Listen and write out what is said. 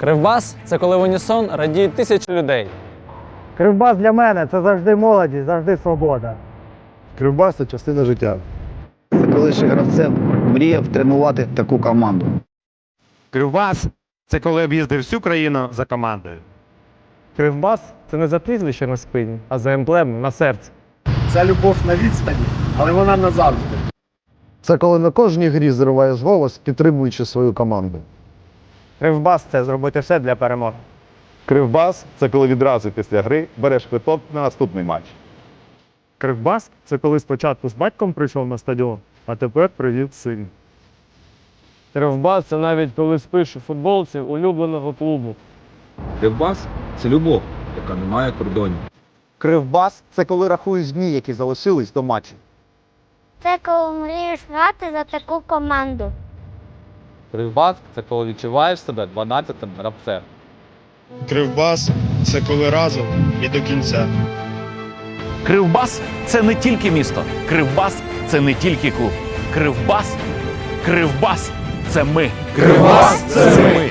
Кривбас це коли в унісон радіють тисячі людей. Кривбас для мене це завжди молодість, завжди свобода. Кривбас це частина життя. Це коли ще гравцем мріяв тренувати таку команду. Кривбас це коли об'їздив всю країну за командою. Кривбас це не за прізвище на спині, а за емблему на серці. Це любов на відстані, але вона назавжди. Це коли на кожній грі зриваєш голос, підтримуючи свою команду. Кривбас це зробити все для перемоги. Кривбас це коли відразу після гри береш квиток на наступний матч. Кривбас це коли спочатку з батьком прийшов на стадіон, а тепер привів син. Кривбас це навіть коли спиш у футболці улюбленого клубу. Кривбас це любов, яка не має кордонів. Кривбас це коли рахуєш дні, які залишились до матчу. Це коли мрієш грати за таку команду. Кривбас це коли відчуваєш себе 12-м гравцем. Кривбас це коли разом і до кінця. Кривбас це не тільки місто. Кривбас це не тільки клуб. Кривбас. Кривбас це ми. Кривбас це ми.